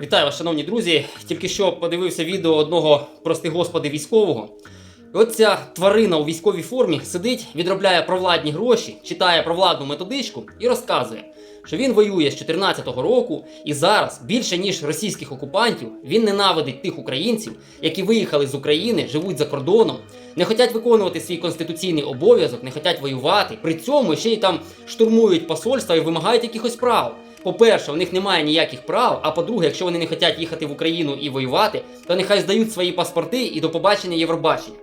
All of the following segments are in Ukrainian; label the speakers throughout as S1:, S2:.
S1: Вітаю вас, шановні друзі. Тільки що подивився відео одного, прости господи, військового. І от ця тварина у військовій формі сидить, відробляє провладні гроші, читає провладну методичку і розказує, що він воює з 14-го року, і зараз більше ніж російських окупантів він ненавидить тих українців, які виїхали з України, живуть за кордоном, не хочуть виконувати свій конституційний обов'язок, не хочуть воювати. При цьому ще й там штурмують посольства і вимагають якихось прав. По-перше, у них немає ніяких прав. А по-друге, якщо вони не хочуть їхати в Україну і воювати, то нехай здають свої паспорти і до побачення Євробачення.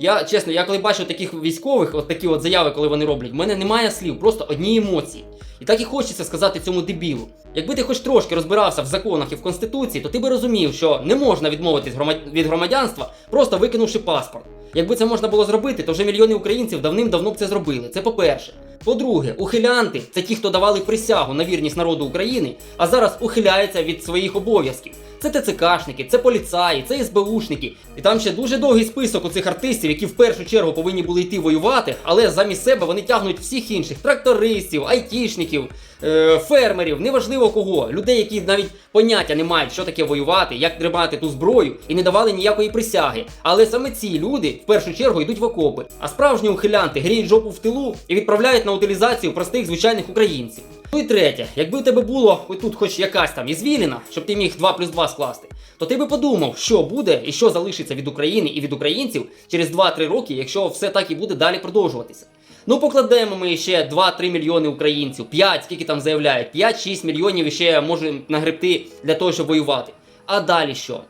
S1: Я чесно, я коли бачу таких військових, от такі от заяви, коли вони роблять, в мене немає слів, просто одні емоції. І так і хочеться сказати цьому дебілу. Якби ти хоч трошки розбирався в законах і в конституції, то ти би розумів, що не можна відмовитись від громадянства, просто викинувши паспорт. Якби це можна було зробити, то вже мільйони українців давним-давно б це зробили. Це по-перше. По-друге, ухилянти це ті, хто давали присягу на вірність народу України, а зараз ухиляються від своїх обов'язків. Це ТЦКшники, це поліцаї, це СБУшники. І там ще дуже довгий список у цих артистів, які в першу чергу повинні були йти воювати, але замість себе вони тягнуть всіх інших трактористів, айтішників, е, фермерів, неважливо кого, людей, які навіть поняття не мають, що таке воювати, як тримати ту зброю, і не давали ніякої присяги. Але саме ці люди в першу чергу йдуть в окопи. А справжні ухилянти гріють жопу в тилу і відправляють на утилізацію простих звичайних українців. Ну і третє, якби у тебе було тут хоч якась там ізвіліна, щоб ти міг 2 плюс 2 скласти, то ти би подумав, що буде і що залишиться від України і від українців через 2-3 роки, якщо все так і буде далі продовжуватися. Ну, покладемо ми ще 2-3 мільйони українців, 5, скільки там заявляють, 5-6 мільйонів ще можемо нагребти для того, щоб воювати. А далі що?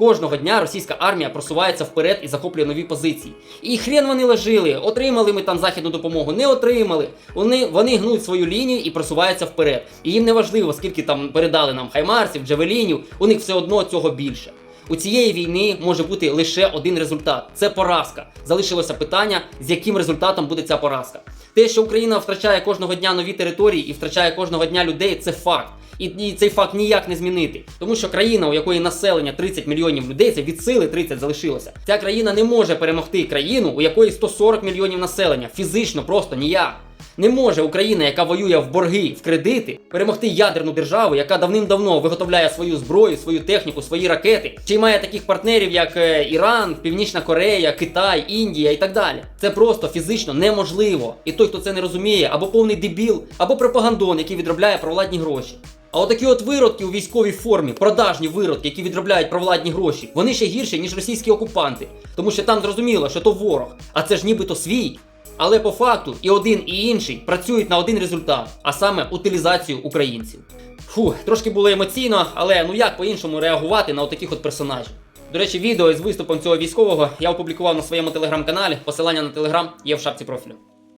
S1: Кожного дня російська армія просувається вперед і захоплює нові позиції. І хрен вони лежили, отримали ми там західну допомогу, не отримали. Вони, вони гнуть свою лінію і просуваються вперед. І їм не важливо, скільки там передали нам хаймарсів, джавелінів, у них все одно цього більше. У цієї війни може бути лише один результат це поразка. Залишилося питання, з яким результатом буде ця поразка. Те, що Україна втрачає кожного дня нові території і втрачає кожного дня людей, це факт. І, цей факт ніяк не змінити. Тому що країна, у якої населення 30 мільйонів людей, це від сили 30 залишилося. Ця країна не може перемогти країну, у якої 140 мільйонів населення. Фізично просто ніяк. Не може Україна, яка воює в борги, в кредити, перемогти ядерну державу, яка давним-давно виготовляє свою зброю, свою техніку, свої ракети, чи й має таких партнерів, як е, Іран, Північна Корея, Китай, Індія і так далі. Це просто фізично неможливо. І той, хто це не розуміє, або повний дебіл, або пропагандон, який відробляє провладні гроші. А отакі от виродки у військовій формі, продажні виродки, які відробляють провладні гроші, вони ще гірші, ніж російські окупанти. Тому що там зрозуміло, що то ворог, а це ж нібито свій. Але по факту і один, і інший працюють на один результат, а саме утилізацію українців. Фу, трошки було емоційно, але ну як по-іншому реагувати на отаких от персонажів. До речі, відео із виступом цього військового я опублікував на своєму телеграм-каналі. Посилання на телеграм є в шапці профілю.